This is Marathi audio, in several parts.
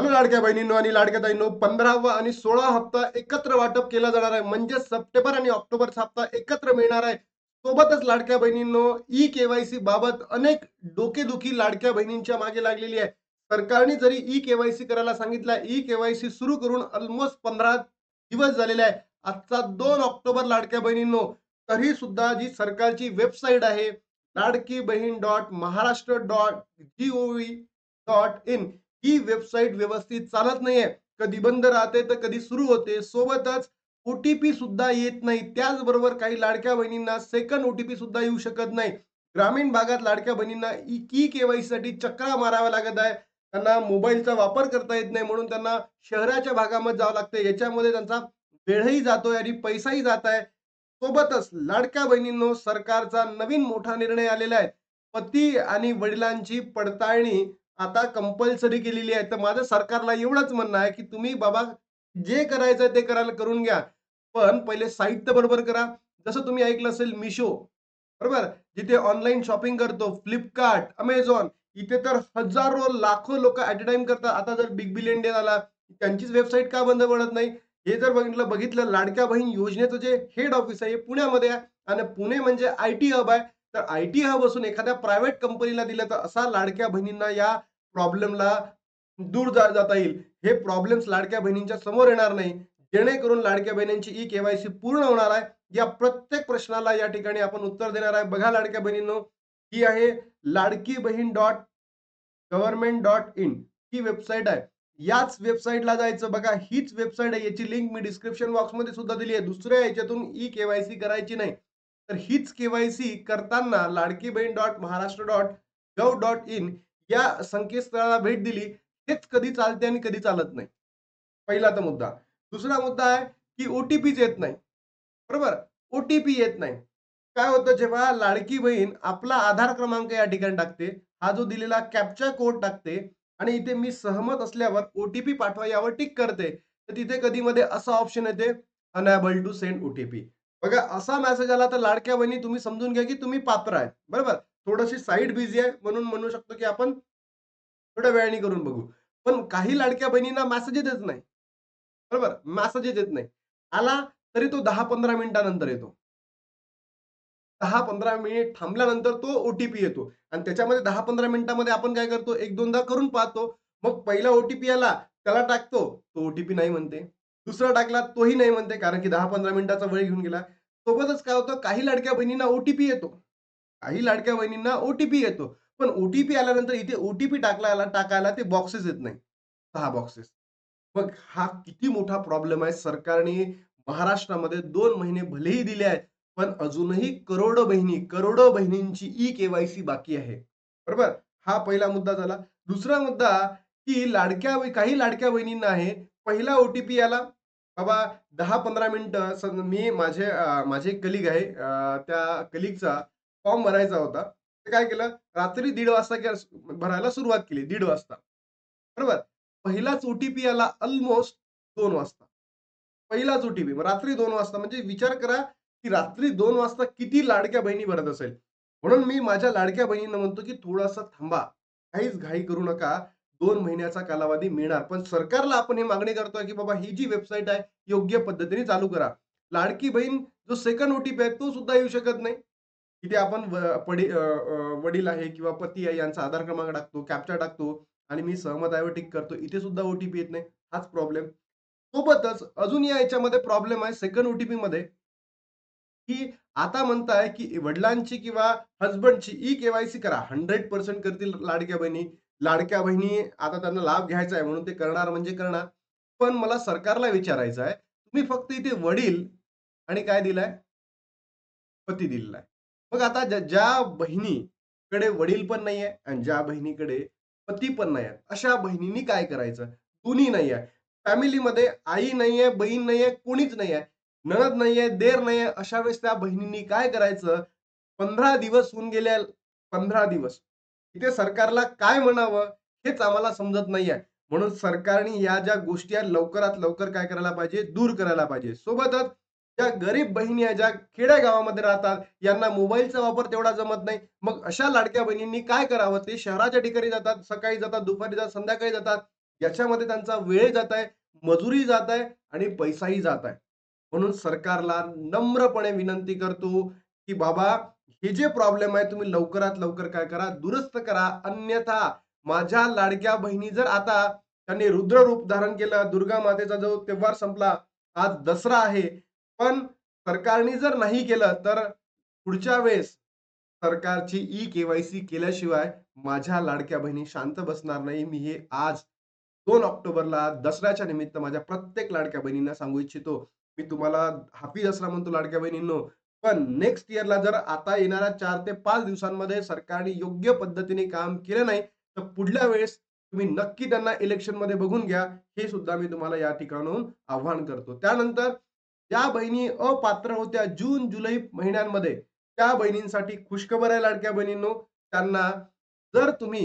हॅलो लाडक्या बहिणींनो आणि लाडक्या ताईंनो पंधरावा आणि सोळा हप्ता एकत्र वाटप केला जाणार आहे. म्हणजे सप्टेंबर आणि ऑक्टोबरचा हप्ता एकत्र मिळणार आहे. सोबतच लाडक्या बहिणींनो ई केवायसी बाबत अनेक डोकेदुखी लाडक्या बहिणींच्या मागे लागलेली आहे. सरकारने जरी ई केवायसी करायला सांगितलं ई केवायसी सुरू करून ऑलमोस्ट पंधरा दिवस झालेले आहे. आजचा दोन ऑक्टोबर लाडक्या बहिणींनो तरी सुद्धा जी सरकारची वेबसाईट आहे Ladki Bahin dot Maharashtra dot G O V dot in. He website व्यवस्थित चालत नाहीये. कधी बंद राहते तर कधी सुरू होते. सोबतच ओटीपी सुद्धा येत नाही. त्याचबरोबर काही लाडक्या बहिणींना सेकंड ओटीपी सुद्धा येऊ शकत नाही. ग्रामीण भागात लाडक्या बहिणींना ई केवायसी साठी चक्रा माराव्या लागत आहे. त्यांना मोबाईलचा वापर करता येत नाही म्हणून त्यांना शहराच्या भागामध्ये जावं लागतं याच्यामध्ये त्यांचा वेळही जातोय आणि पैसाही जात आहे. सोबतच लाडक्या बहिणींनो सरकारचा नवीन मोठा निर्णय आलेला आहे. पती आणि वडिलांची पडताळणी आता कंपल्सरी केलेली आहे. तर माझं सरकारला एवढंच म्हणणं आहे की तुम्ही बाबा जे करायचं ते करायला करून घ्या. पण पहिले साहित्य बरोबर करा. जसं तुम्ही ऐकलं असेल मिशो बरोबर? जिथे ऑनलाईन शॉपिंग करतो फ्लिपकार्ट अमेझॉन इथे तर हजारो लाखो लोक ऍट टाइम करतात. आता जर बिग बिलियन डे झाला त्यांचीच वेबसाईट का बंद पडत नाही? हे जर बघितलं बघितलं लाडक्या बहीण योजनेचं जे हेड ऑफिस आहे हे पुण्यामध्ये आहे. आणि पुणे म्हणजे आय टी हब आहे. तर आय टी हब असून एखाद्या प्रायव्हेट कंपनीला दिलं तर असा लाडक्या बहिणींना या प्रॉब्लेमला दूर जा जाता येईल. हे प्रॉब्लेम्स लाडक्या बहिणींच्या समोर येणार नाही. जेणेकरून लाडक्या बहिणींची ई केवायसी पूर्ण होणार आहे. या प्रत्येक प्रश्नाला या ठिकाणी आपण उत्तर देणार आहे. बघा लाडक्या बहिणींनो ही आहे Ladki Bahin dot government dot in he website आहे. याच वेबसाईटला जायचं बघा. हीच वेबसाईट आहे. याची लिंक मी डिस्क्रिप्शन बॉक्समध्ये सुद्धा दिली आहे. दुसऱ्या याच्यातून ई केवायसी करायची नाही. तर हीच केवायसी करताना Ladki Bahin dot Maharashtra dot gov dot in या संकेतस्थळाला भेट दिली हेच कधी चालते आणि कधी चालत नाही. पहिला तर मुद्दा. दुसरा मुद्दा आहे की ओटीपीच येत नाही. बरोबर? ओटीपी येत नाही. काय होतं जेव्हा लाडकी बहीण आपला आधार क्रमांक या ठिकाणी टाकते हा जो दिलेला कॅप्चर कोड टाकते आणि इथे मी सहमत असल्यावर ओटीपी पाठवा यावर टिक करते तर तिथे कधी मध्ये असा ऑप्शन येते अनएबल टू सेंड ओटीपी बघा असा मेसेज आला तर लाडक्या बहिणी तुम्ही समजून घ्या की तुम्ही पात्र आहे बरोबर? थोडीशी साईड बिझी आहे म्हणून म्हणू शकतो की आपण थोड्या वेळाने करून बघू. पण काही लाडक्या बहिणींना मेसेज येत नाही. बरोबर? मेसेज येत नाही. आला तरी तो दहा पंधरा मिनिटानंतर येतो. दहा पंधरा मिनिट थांबल्यानंतर तो ओटीपी येतो. आणि त्याच्यामध्ये दहा पंधरा मिनिटामध्ये आपण काय करतो? एक दोनदा करून पाहतो. मग पहिला ओटीपी आला त्याला टाकतो. तो ओटीपी नाही म्हणते. दुसरा टाकला तोही नाही म्हणते. कारण की दहा पंधरा मिनिटाचा वेळ घेऊन गेला. सोबतच काय होतं? काही लाडक्या बहिणींना ओटीपी येतो. काही लाडक्या बहिणींना ओटीपी येतो. पण ओटीपी आल्यानंतर इथे ओटीपी टाकला टाकायला ते बॉक्सेस येत नाही. सहा बॉक्सेस मग हा किती मोठा प्रॉब्लेम आहे. सरकारने महाराष्ट्रामध्ये दोन महिने भलेही दिले आहेत पण अजूनही करोडो बहिणी करोडो बहिणींची ई केवायसी बाकी आहे. बरोबर? हा पहिला मुद्दा झाला. दुसरा मुद्दा की लाडक्या काही लाडक्या बहिणींना आहे पहिला ओटीपी आला. बाबा दहा पंधरा मिनिटं मी माझे माझे कलिग आहे त्या कलिगचा फॉर्म भरायचा होता. ते काय केलं? रात्री दीड वाजता भरायला सुरुवात केली दीड वाजता. बरोबर? पहिलाच ओटीपी आला ऑलमोस्ट दोन वाजता. पहिलाच ओटीपी रात्री दोन वाजता. म्हणजे विचार करा की रात्री दोन वाजता किती लाडक्या बहिणी भरत असेल? म्हणून मी माझ्या लाडक्या बहिणींना म्हणतो की थोडासा थांबा. काहीच घाई करू नका. दोन महिन्याचा कालावधी मिळणार. पण सरकारला आपण हे मागणी करतोय की बाबा ही जी वेबसाईट आहे योग्य पद्धतीने चालू करा. लाडकी बहीण जो सेकंड ओटीपी आहे तो सुद्धा येऊ शकत नाही. तिथे आपण वडील आहे किंवा पती आहे यांचा आधार क्रमांक टाकतो कॅप्चा टाकतो आणि मी सहमत आहे टिक करतो इथे सुद्धा ओटीपी येत नाही हाच प्रॉब्लेम सोबतच अजून या याच्यामध्ये प्रॉब्लेम आहे सेकंड ओटीपी मध्ये की आता म्हणताय की वडिलांची किंवा हजबंडची ई केवायसी करा हंड्रेड पर्सेंट करतील लाडक्या बहिणी लाडक्या बहिणी आता त्यांना लाभ घ्यायचा आहे म्हणून ते करणार म्हणजे करणार. पण मला सरकारला विचारायचं आहे तुम्ही फक्त इथे वडील आणि काय दिलाय? पती दिलेला आहे. मग आता ज्या बहिणीकडे वडील पण नाहीये आणि ज्या बहिणीकडे पती पण नाही अशा बहिणींनी काय करायचं? दोन्ही नाही आहे फॅमिलीमध्ये आई नाहीये बहीण नाहीये कोणीच नाही आहे नणद नाहीये देर नाहीये अशा वेळेस त्या बहिणींनी काय करायचं? पंधरा दिवस होऊन गेल्या पंधरा दिवस. इथे सरकारला काय म्हणावं हेच आम्हाला समजत नाहीये. म्हणून सरकारने या ज्या गोष्टी आहेत लवकरात लवकर काय करायला पाहिजे? दूर करायला पाहिजे. सोबतच ज्या गरीब बहिणी आहे ज्या खेड्यागावामध्ये राहतात यांना मोबाईलचा वापर तेवढा जमत नाही मग अशा लाडक्या बहिणींनी काय करावं ते शहराच्या ठिकाणी जातात सकाळी जातात दुपारी जातात संध्याकाळी जातात याच्यामध्ये त्यांचा वेळ जात आहे, मजुरी जात आहे आणि पैसाही जात आहे. म्हणून सरकारला नम्रपणे विनंती करतो, की बाबा हे जे प्रॉब्लेम आहे तुम्ही लवकरात लवकर काय करा, दुरुस्त करा. अन्यथा माझ्या लाडक्या बहिणी जर आता त्यांनी रुद्र रूप धारण केलं, दुर्गा मातेचा जो त्योहार संपला, आज दसरा आहे. पण सरकारने जर नाही केलं, तर पुढच्या वेळेस सरकारची ई-के-वाय-सी केल्याशिवाय माझ्या लाडक्या बहिणी शांत बसणार नाही. मी हे आज दोन ऑक्टोबरला दसऱ्याच्या निमित्त माझ्या प्रत्येक लाडक्या बहिणींना सांगू इच्छितो. मी तुम्हाला हापी दसरा म्हणतो लाडक्या बहिणींनो. पण नेक्स्ट इयरला जर आता येणाऱ्या चार ते पाच दिवसांमध्ये सरकारने योग्य पद्धतीने काम केलं नाही, तर पुढल्या वेळेस तुम्ही नक्की त्यांना इलेक्शनमध्ये बघून घ्या. हे सुद्धा मी तुम्हाला या ठिकाणाहून आव्हान करतो. त्यानंतर ज्या बहिणी अपात्र होत्या जून, जुलै महिन्यांमध्ये, त्या बहिणींसाठी खुशखबर आहे लाडक्या बहिणींनो. त्यांना जर तुम्ही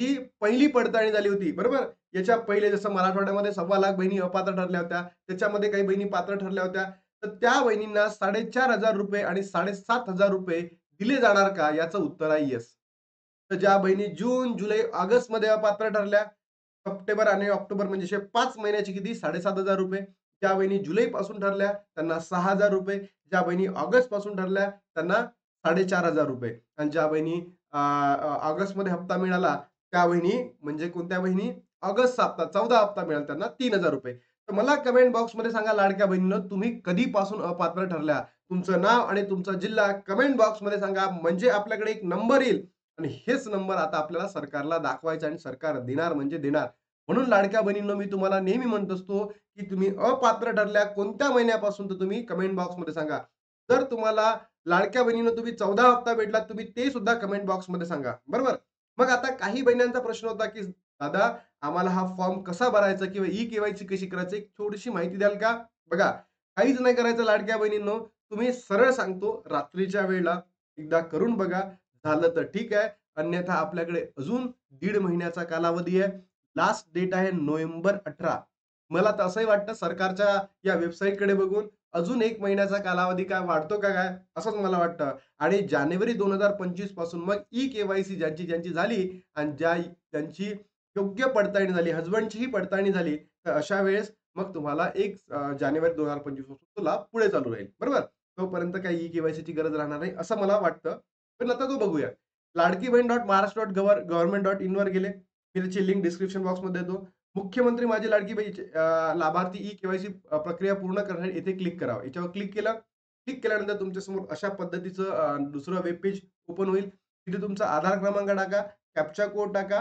ही पहिली पडताळणी झाली होती, बरोबर? याच्या पहिले जसं मराठवाड्यामध्ये सव्वा लाख बहिणी अपात्र ठरल्या होत्या. त्याच्यामध्ये काही बहिणी पात्र ठरल्या होत्या. तर त्या बहिणींना ₹4,500 आणि ₹7,500 दिले जाणार का? याचं उत्तर आहे येस. तर ज्या बहिणी जून, जुलै, ऑगस्टमध्ये अपात्र ठरल्या, सप्टेंबर आणि ऑक्टोबर म्हणजे पाच महिन्याची किती साडेसात हजार रुपये ज्या बहिणी जुलैपासून ठरल्या त्यांना ₹6,000. ज्या बहिणी ऑगस्टपासून ठरल्या त्यांना ₹4,500 आणि ज्या बहिणी ऑगस्टमध्ये ऑगस्टमध्ये हप्ता मिळाला त्या बहिणी म्हणजे कोणत्या बहिणी? ऑगस्टचा हप्ता 14 हप्ता मिळाला त्यांना ₹3,000. तर मला कमेंट बॉक्समध्ये सांगा लाडक्या बहिणीनं तुम्ही कधीपासून अपात्र ठरल्या? तुमचं नाव आणि तुमचा जिल्हा कमेंट बॉक्समध्ये सांगा. म्हणजे आपल्याकडे एक नंबर येईल आणि हेच नंबर आता आपल्याला सरकारला दाखवायचा आणि सरकार देणार म्हणजे देणार. म्हणून लाडक्या बहिणींनो, मी तुम्हाला नेहमी म्हणत असतो, की तुम्ही अपात्र ठरल्या कोणत्या महिन्यापासून तर तुम्ही कमेंट बॉक्समध्ये सांगा. जर तुम्हाला लाडक्या बहिणींना तुम्ही 14 हप्ता भेटला, तुम्ही ते सुद्धा कमेंट बॉक्समध्ये सांगा. बरोबर? मग आता काही बहिणींचा प्रश्न होता, की दादा आम्हाला हा फॉर्म कसा भरायचा किंवा ई केवायची कशी करायची? थोडीशी माहिती द्याल का? बघा, काहीच नाही करायचं लाडक्या बहिणींनो. तुम्ही सरळ सांगतो रात्रीच्या वेळेला एकदा करून बघा. झालं तर ठीक आहे. अन्यथा आपल्याकडे अजून दीड महिन्याचा कालावधी आहे. लास्ट डेट आहे नोव्हेंबर 18. मला तसंही वाटतं सरकारच्या या वेबसाईटकडे बघून अजून एक महिन्याचा कालावधी काय वाढतो का काय? असंच मला वाटतं. आणि जानेवारी 2025 पासून मग ई-के-वाय-सी ज्यांची ज्यांची झाली आणि ज्या त्यांची योग्य पडताळणी झाली, हजबंडचीही पडताळणी झाली, तर अशा वेळेस मग तुम्हाला 1 अ, जानेवारी 2025 पासून तो लाभ पुढे चालू राहील. बरोबर? तोपर्यंत काही ई-के-वाय-सीची गरज राहणार नाही, असं मला वाटतं. पण आता तो बघूया. लाडकी बहीण डॉट महाराष्ट्र डॉट गव्हर गव्हर्नमेंट डॉट इनवर गेले. त्याची लिंक डिस्क्रिप्शन बॉक्समध्ये देतो. मुख्यमंत्री माझी लाडकी बाई लाभार्थी ई केवायसी प्रक्रिया पूर्ण करण्यासाठी येथे क्लिक करावं. याच्यावर क्लिक केलं. क्लिक केल्यानंतर तुमच्यासमोर अशा पद्धतीचं दुसरं वेब पेज ओपन होईल. तिथे तुमचा आधार क्रमांक टाका, कॅप्चा कोड टाका.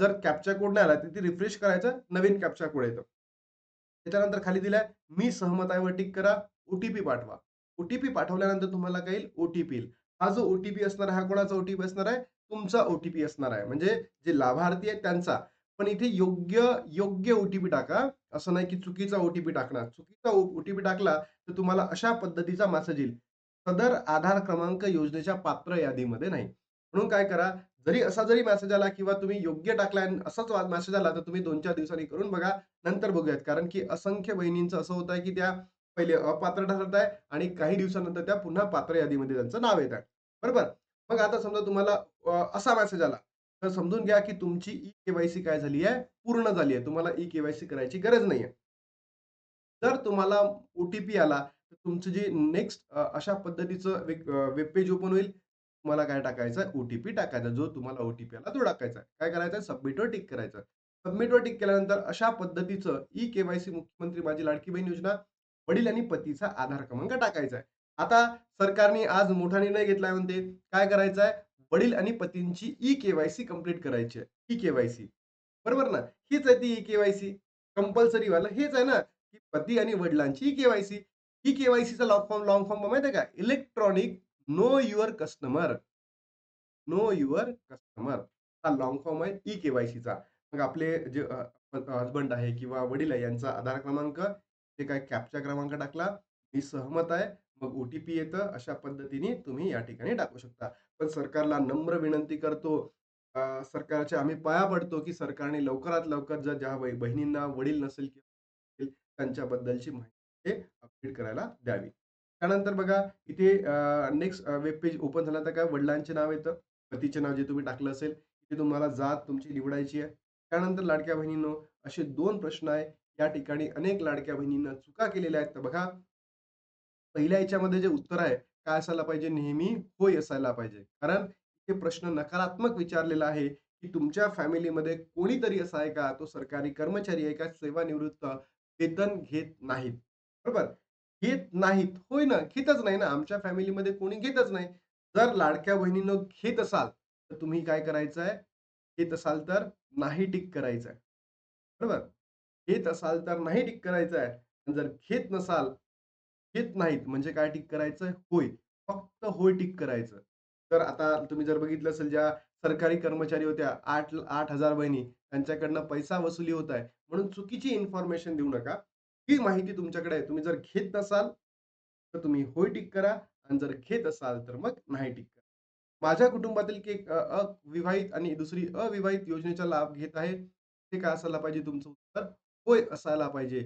जर कॅप्चा कोड नाही आला, तिथे रिफ्रेश करायचं, नवीन कॅप्चा कोड येतो. त्याच्यानंतर खाली दिलाय, मी सहमतावर आहे वर टिक करा. ओ-टी-पी पाठवा. ओ-टी-पी पाठवल्यानंतर तुम्हाला काही ओटीपी ओ-टी-पी येईल. हा जो ओटीपी असणार आहे, हा कोणाचा ओटीपी असणार आहे? तुमचा ओटीपी असणार आहे. म्हणजे जे लाभार्थी आहेत त्यांचा. पण इथे योग्य योग्य ओटीपी टाका. असं नाही की चुकीचा ओटीपी टाकणार. चुकीचा ओटीपी टाकला, तर तुम्हाला अशा पद्धतीचा मॅसेज येईल. सदर आधार क्रमांक योजनेच्या पात्र यादीमध्ये नाही. म्हणून काय करा, जरी असा जरी मेसेज आला किंवा तुम्ही योग्य टाकला असाच मेसेज आला, तर तुम्ही 2-4 दिवसांनी करून बघा. नंतर बघूयात. कारण की असंख्य बहिणींचं असं होत आहे, की त्या पहिले अपात्र ठरत आहे आणि काही दिवसानंतर त्या पुन्हा पात्र यादीमध्ये त्यांचं नाव येत आहे. बरोबर? मग आता समजा तुम्हाला असा मेसेज आला, तर समजून घ्या, की तुमची ई केवायसी काय झाली आहे? पूर्ण झाली आहे. तुम्हाला ई केवायसी करायची गरज नाहीये. जर तुम्हाला ओ-टी-पी आला, तर तुमचं जे नेक्स्ट अशा पद्धतीचं वेब पेज ओपन होईल. तुम्हाला काय टाकायचं आहे? ओ-टी-पी टाकायचा. जो तुम्हाला ओ-टी-पी आला तो टाकायचा आहे. काय करायचं आहे? सबमिटवर टिक करायचं. सबमिटवर टिक केल्यानंतर अशा पद्धतीचं ई केवायसी मुख्यमंत्री माझी लाडकी बहीण योजना, वडील आणि पतीचा आधार क्रमांक टाकायचा आहे. आता सरकारने आज मोठा निर्णय घेतलाय म्हणते. काय करायचं आहे? वडील आणि पतींची ई केवायसी कंप्लीट करायची आहे. ई केवायसी बरोबर ना? हीच आहे ती ई केवायसी कंपल्सरी वाला हेच आहे ना, की पती आणि वडिलांची ई केवायसी ई केवायसीचा लॉंग फॉर्म लॉंग फॉर्म माहिती आहे का? Electronic know your customer. Know your customer. हा लॉंग फॉर्म आहे ई केवायसीचा मग आपले जे हजबंड आहे किंवा वडील आहे यांचा आधार क्रमांक, ते काय कॅप्चा क्रमांक टाकला, मी सहमत आहे. मग ओ-टी-पी येतं. अशा पद्धतीने तुम्ही या ठिकाणी टाकू शकता. पण सरकारला नम्र विनंती करतो, सरकारच्या आम्ही पाया पडतो, की सरकारने लवकरात लवकर जर ज्या बहिणींना वडील नसेल किंवा त्यांच्याबद्दलची माहिती अपडेट करायला द्यावी. त्यानंतर बघा इथे नेक्स्ट वेब पेज ओपन झाल्यानंतर काय वडिलांचे नाव येतं. पतीचे नाव जे तुम्ही टाकलं असेल, ते तुम्हाला जात तुमची निवडायची आहे. त्यानंतर लाडक्या बहिणींनो असे दोन प्रश्न आहे. या ठिकाणी अनेक लाडक्या बहिणींना चुका केलेल्या आहेत. तर बघा पहिल्या याच्यामध्ये जे उत्तर आहे, काय असायला पाहिजे? नेहमी होय असायला पाहिजे. कारण हे प्रश्न नकारात्मक विचारलेला आहे, की तुमच्या फॅमिलीमध्ये कोणीतरी असा आहे का? तो सरकारी कर्मचारी आहे का? सेवानिवृत्त वेतन घेत नाहीत. बरोबर? घेत नाहीत. होय ना, घेतच नाही ना. आमच्या फॅमिलीमध्ये कोणी घेतच नाही. जर लाडक्या बहिणीनं घेत असाल, तर तुम्ही काय करायचं आहे? घेत असाल तर नाही टिक करायचं आहे. बरोबर? घेत असाल तर नाही टिक करायचं आहे. आणि जर घेत नसाल, घेत नाहीत म्हणजे काय टिक करायचं? होय. फक्त होय टिक करायचं. तर आता तुम्ही जर बघितलं असेल ज्या सरकारी कर्मचारी होत्या आठ आठ हजार बहिणी त्यांच्याकडनं पैसा वसुली होत आहे. म्हणून चुकीची इन्फॉर्मेशन देऊ नका. ही माहिती तुमच्याकडे आहे. तुम्ही जर घेत नसाल, तर तुम्ही होय टिक करा आणि जर घेत असाल, तर मग नाही टिक करा. माझ्या कुटुंबातील की एक अविवाहित आणि दुसरी अविवाहित योजनेचा लाभ घेत आहे. ते काय असायला पाहिजे तुमचं उत्तर? होय असायला पाहिजे.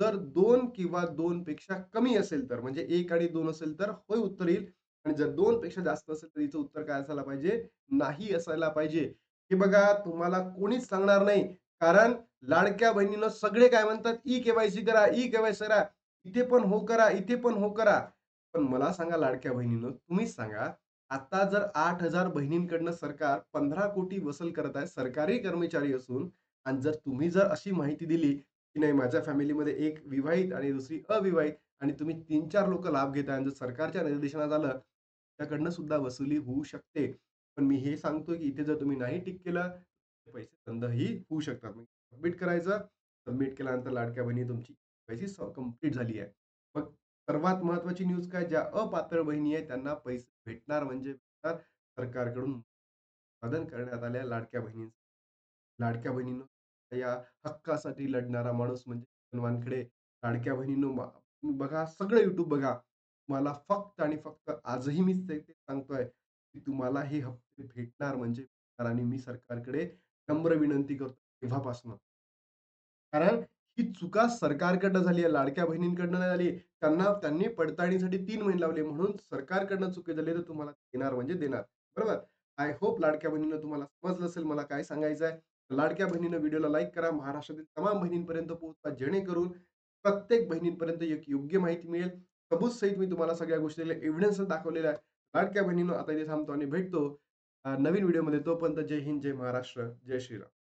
जर दोन किंवा दोन पेक्षा कमी असेल तर म्हणजे एक आणि दोन असेल तर होय उत्तर येईल आणि जर दोन पेक्षा जास्त असेल तर हिचं उत्तर काय असायला पाहिजे? नाही असायला पाहिजे. हे बघा तुम्हाला कोणीच सांगणार नाही. कारण लाडक्या बहिणीनं सगळे काय म्हणतात, ई केवायसी करा, ई केवायसी करा. इथे पण हो करा, इथे पण हो करा. पण मला सांगा लाडक्या बहिणीनं तुम्हीच सांगा, आता जर आठ हजार बहिणींकडनं सरकार 15 कोटी वसूल करत आहे, सरकारी कर्मचारी असून आणि जर तुम्ही जर अशी माहिती दिली, की नाही माझ्या फॅमिलीमध्ये एक विवाहित आणि दुसरी अविवाहित आणि तुम्ही तीन चार लोक लाभ घेता आणि जर सरकारच्या निर्देशनात आलं, त्याकडनं सुद्धा वसुली होऊ शकते. पण मी हे सांगतो की इथे जर तुम्ही नाही टिक केलं, पैसे बंदही होऊ शकतात. म्हणजे सबमिट करायचं. सबमिट केल्यानंतर लाडक्या बहिणी तुमची पैसे कंप्लीट झाली आहे. मग सर्वात महत्त्वाची न्यूज काय? ज्या अपात्र बहिणी आहेत त्यांना पैसे भेटणार म्हणजे भेटणार. सरकारकडून साधन करण्यात आल्या लाडक्या बहिणी लाडक्या बहिणीनं या हक्कासाठी लढणारा माणूस म्हणजे वानखेडे. लाडक्या बहिणीनो बघा सगळं युट्यूब बघा. तुम्हाला फक्त आणि फक्त आजही मी ते ते सांगतोय, की तुम्हाला हे हप्ते भेटणार म्हणजे भेटणार आणि मी सरकारकडे नम्र विनंती करतो तेव्हापासून. कारण ही चुका सरकारकडनं झाली आहे, लाडक्या बहिणींकडनं नाही झाली. त्यांना त्यांनी पडताळणीसाठी तीन महिने लावले म्हणून सरकारकडनं चुके झाले तर तुम्हाला देणार म्हणजे देणार. बरोबर? आय होप लाडक्या बहिणीनं तुम्हाला समजलं असेल मला काय सांगायचं आहे. लाडक्या बहिणीनं व्हिडिओला लाईक करा. महाराष्ट्रातील तमाम बहिणींपर्यंत पोहोचवा जेणेकरून प्रत्येक बहिणींपर्यंत एक योग्य माहिती मिळेल. सबूत सहित मी तुम्हाला सगळ्या गोष्टीला एव्हिडन्स दाखवलेला आहे. लाडक्या बहिणीनं आता इथे थांबतो आणि भेटतो नवीन व्हिडिओमध्ये. तोपर्यंत जय हिंद, जय महाराष्ट्र, जय श्रीराम.